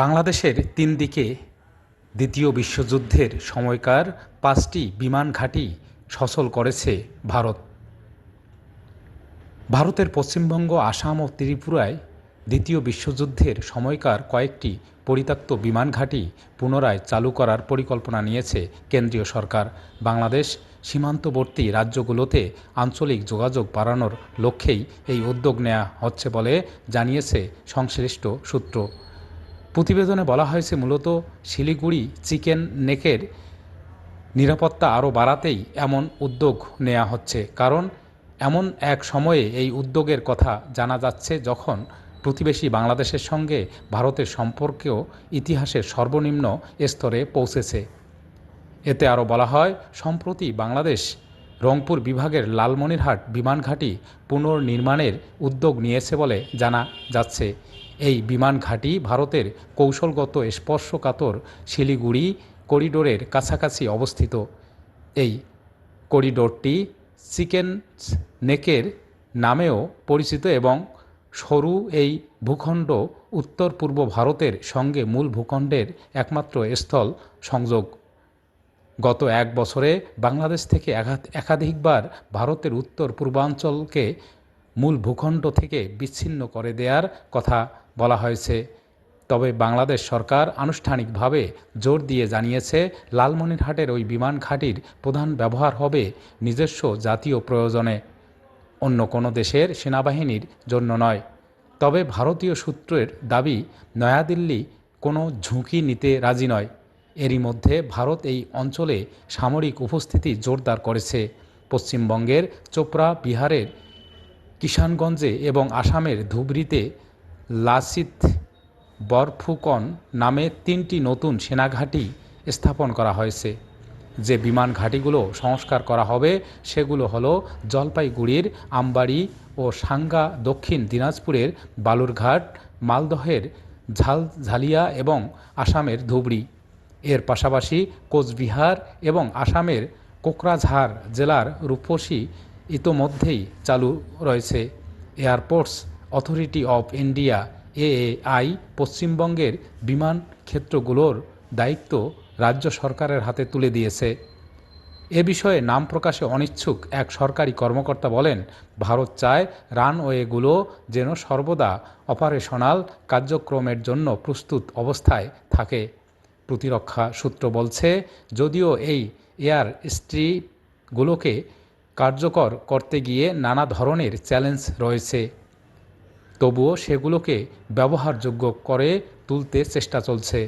বাংলাদেশের তিন দিকে দ্বিতীয় বিশ্বযুদ্ধের সময়কার পাঁচটি বিমান ঘাঁটি সচল করেছে ভারত। ভারতের পশ্চিমবঙ্গ, আসাম ও ত্রিপুরায় দ্বিতীয় বিশ্বযুদ্ধের সময়কার কয়েকটি পরিত্যক্ত বিমান ঘাঁটি পুনরায় চালু করার পরিকল্পনা নিয়েছে কেন্দ্রীয় সরকার। বাংলাদেশ সীমান্তবর্তী রাজ্যগুলোতে আঞ্চলিক যোগাযোগ বাড়ানোর লক্ষ্যেই এই উদ্যোগ নেওয়া হচ্ছে বলে জানিয়েছে সংশ্লিষ্ট সূত্র। প্রতিবেদনে বলা হয়েছে মূলত শিলিগুড়ি চিকেন নেকের নিরাপত্তা আরও বাড়াতেই এমন উদ্যোগ নেওয়া হচ্ছে। কারণ এমন এক সময়ে এই উদ্যোগের কথা জানা যাচ্ছে যখন প্রতিবেশী বাংলাদেশের সঙ্গে ভারতের সম্পর্কেও ইতিহাসের সর্বনিম্ন স্তরে পৌঁছেছে। এতে আরও বলা হয়, সম্প্রতি বাংলাদেশ রংপুর বিভাগের লালমনিরহাট বিমান ঘাঁটি পুনর্নির্মাণের উদ্যোগ নিয়েছে বলে জানা যাচ্ছে। এই বিমান ঘাঁটি ভারতের কৌশলগত স্পর্শকাতর শিলিগুড়ি করিডোরের কাছাকাছি অবস্থিত। এই করিডোরটি চিকেন নেকের নামেও পরিচিত এবং সরু এই ভূখণ্ড উত্তর পূর্ব ভারতের সঙ্গে মূল ভূখণ্ডের একমাত্র স্থল সংযোগ। গত এক বছরে বাংলাদেশ থেকে একাধ- একাধিকবার ভারতের উত্তর পূর্বাঞ্চলকে মূল ভূখণ্ড থেকে বিচ্ছিন্ন করে দেওয়ার কথা বলা হয়েছে। তবে বাংলাদেশ সরকার আনুষ্ঠানিকভাবে জোর দিয়ে জানিয়েছে, লালমনিরহাটের ওই বিমান ঘাঁটির প্রধান ব্যবহার হবে নিজস্ব জাতীয় প্রয়োজনে। অন্য কোনো দেশের সেনাবাহিনীর জন্য নয়। তবে ভারতীয় সূত্রের দাবি, নয়াদিল্লি কোনো ঝুঁকি নিতে রাজি নয়। এরই মধ্যে ভারত এই অঞ্চলে সামরিক উপস্থিতি জোরদার করেছে। পশ্চিমবঙ্গের চোপড়া, বিহারের কিষানগঞ্জে এবং আসামের ধুবড়িতে লাসিত বরফুকন নামে তিনটি নতুন সেনাঘাঁটি স্থাপন করা হয়েছে। যে বিমান ঘাঁটিগুলো সংস্কার করা হবে, সেগুলো হলো জলপাইগুড়ির আমবাড়ি ও সাঙ্গা দক্ষিণ দিনাজপুরের বালুরঘাট, মালদহের ঝালঝালিয়া এবং আসামের ধুবড়ি। এর পাশাপাশি কোচবিহার এবং আসামের কোকরাঝাড় জেলার রূপসী ইতোমধ্যেই চালু রয়েছে। Airports authority of India, AAI, পশ্চিমবঙ্গের বিমান ক্ষেত্রগুলোর দায়িত্ব রাজ্য সরকারের হাতে তুলে দিয়েছে। এ বিষয়ে নাম প্রকাশে অনিচ্ছুক এক সরকারি কর্মকর্তা বলেন, ভারত চায় রানওয়েগুলো যেন সর্বদা অপারেশনাল কার্যক্রমের জন্য প্রস্তুত অবস্থায় থাকে। প্রতিরক্ষা সূত্র বলছে, যদিও এই এয়ার স্ট্রিপগুলোকে কার্যকর করতে গিয়ে নানা ধরনের চ্যালেঞ্জ রয়েছে, তবুও সেগুলোকে ব্যবহারযোগ্য করে তুলতে চেষ্টা চলছে।